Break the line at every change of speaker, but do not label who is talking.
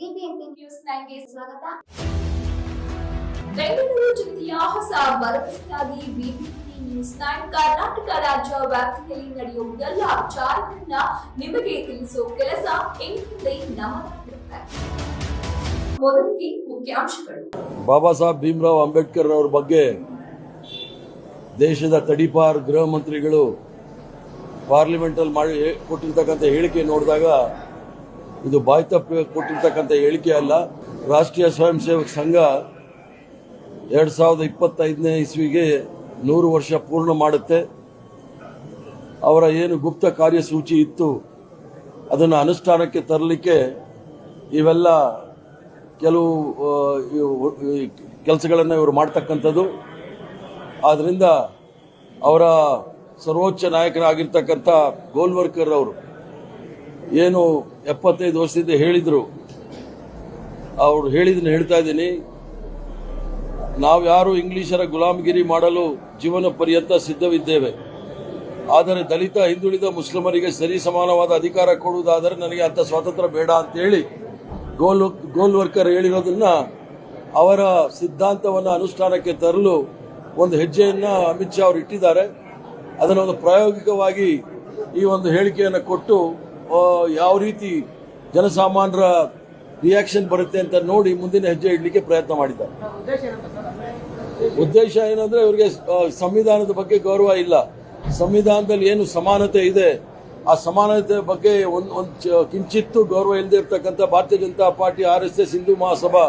BBMP news ನೈನ್ಗೆ ಸ್ವಾಗತ.
ಬೆಂಗಳೂರು ಜಿಲ್ಲೆಯ ಹೊಸ ಭರವಸೆಯಾಗಿ ಬಿಬಿಎಂಪಿ ನ್ಯೂಸ್ ನೈನ್ ಕರ್ನಾಟಕ ರಾಜ್ಯ ವ್ಯಾಪ್ತಿಯಲ್ಲಿ ನಡೆಯುವ ಎಲ್ಲ ವಿಚಾರಗಳನ್ನ ನಿಮಗೆ ತಿಳಿಸುವ ಕೆಲಸ ಎಂದಿದೆ ನಮ್ಮದಾಗಿರುತ್ತೆ ಮೊದಲಿಗೆ ಮುಖ್ಯಾಂಶಗಳು.
ಬಾಬಾ ಸಾಹೇಬ್ ಭೀಮರಾವ್ ಅಂಬೇಡ್ಕರ್ ಅವರ ಬಗ್ಗೆ ದೇಶದ ತಡಿಪಾರ್ ಗೃಹ ಮಂತ್ರಿಗಳು ಪಾರ್ಲಿಮೆಂಟಲ್ಲಿ ಮಾಡಿ ಕೊಟ್ಟಿರ್ತಕ್ಕಂಥ ಹೇಳಿಕೆ ನೋಡಿದಾಗ ಇದು ಬಾಯ್ ತಪ್ಪಿ ಕೊಟ್ಟಿರ್ತಕ್ಕಂಥ ಹೇಳಿಕೆ ಅಲ್ಲ. ರಾಷ್ಟ್ರೀಯ ಸ್ವಯಂ ಸೇವಕ ಸಂಘ ಎರಡು ಸಾವಿರದ ಇಪ್ಪತ್ತೈದನೇ ಇಸ್ವಿಗೆ ನೂರು ವರ್ಷ ಪೂರ್ಣ ಮಾಡುತ್ತೆ. ಅವರ ಏನು ಗುಪ್ತ ಕಾರ್ಯಸೂಚಿ ಇತ್ತು, ಅದನ್ನು ಅನುಷ್ಠಾನಕ್ಕೆ ತರಲಿಕ್ಕೆ ಇವೆಲ್ಲ ಕೆಲವು ಕೆಲಸಗಳನ್ನು ಇವರು ಮಾಡ್ತಕ್ಕಂಥದ್ದು. ಆದ್ದರಿಂದ ಅವರ ಸರ್ವೋಚ್ಚ ನಾಯಕರಾಗಿರ್ತಕ್ಕಂಥ ಗೋಲ್ವರ್ಕರ್ ಅವರು ಏನು ಎಪ್ಪತ್ತೈದು ವರ್ಷದಿಂದ ಹೇಳಿದರು. ಅವರು ಹೇಳಿದನ್ನು ಹೇಳ್ತಾ ಇದ್ದೀನಿ. ನಾವ್ಯಾರು ಇಂಗ್ಲಿಷರ ಗುಲಾಮಗಿರಿ ಮಾಡಲು ಜೀವನ ಪರ್ಯಂತ ಸಿದ್ಧವಿದ್ದೇವೆ. ಆದರೆ ದಲಿತ, ಹಿಂದುಳಿದ ಮುಸ್ಲಿಮರಿಗೆ ಸರಿ ಸಮಾನವಾದ ಅಧಿಕಾರ ಕೊಡುವುದಾದರೆ ನನಗೆ ಅಂಥ ಸ್ವಾತಂತ್ರ್ಯ ಬೇಡ ಅಂತೇಳಿ ಗೋಲ್ ಗೋಲ್ ವರ್ಕರ್ ಹೇಳಿರೋದನ್ನ ಅವರ ಸಿದ್ಧಾಂತವನ್ನು ಅನುಷ್ಠಾನಕ್ಕೆ ತರಲು ಒಂದು ಹೆಜ್ಜೆಯನ್ನ ಅಮಿತ್ ಶಾ ಅವರು ಇಟ್ಟಿದ್ದಾರೆ. ಅದನ್ನು ಒಂದು ಪ್ರಾಯೋಗಿಕವಾಗಿ ಈ ಒಂದು ಹೇಳಿಕೆಯನ್ನು ಕೊಟ್ಟು ಯಾವ ರೀತಿ ಜನಸಾಮಾನ್ಯರ ರಿಯಾಕ್ಷನ್ ಬರುತ್ತೆ ಅಂತ ನೋಡಿ ಮುಂದಿನ ಹೆಜ್ಜೆ ಇಡಲಿಕ್ಕೆ ಪ್ರಯತ್ನ ಮಾಡಿದ್ದಾರೆ. ಉದ್ದೇಶ ಏನಂದ್ರೆ ಇವರಿಗೆ ಸಂವಿಧಾನದ ಬಗ್ಗೆ ಗೌರವ ಇಲ್ಲ. ಸಂವಿಧಾನದಲ್ಲಿ ಏನು ಸಮಾನತೆ ಇದೆ, ಆ ಸಮಾನತೆ ಬಗ್ಗೆ ಒಂದ್ ಒಂದ್ ಕಿಂಚಿತ್ತು ಗೌರವ ಇಲ್ಲದೆ ಇರ್ತಕ್ಕಂಥ Bharatiya Janata party, R S S, Hindu Mahasabha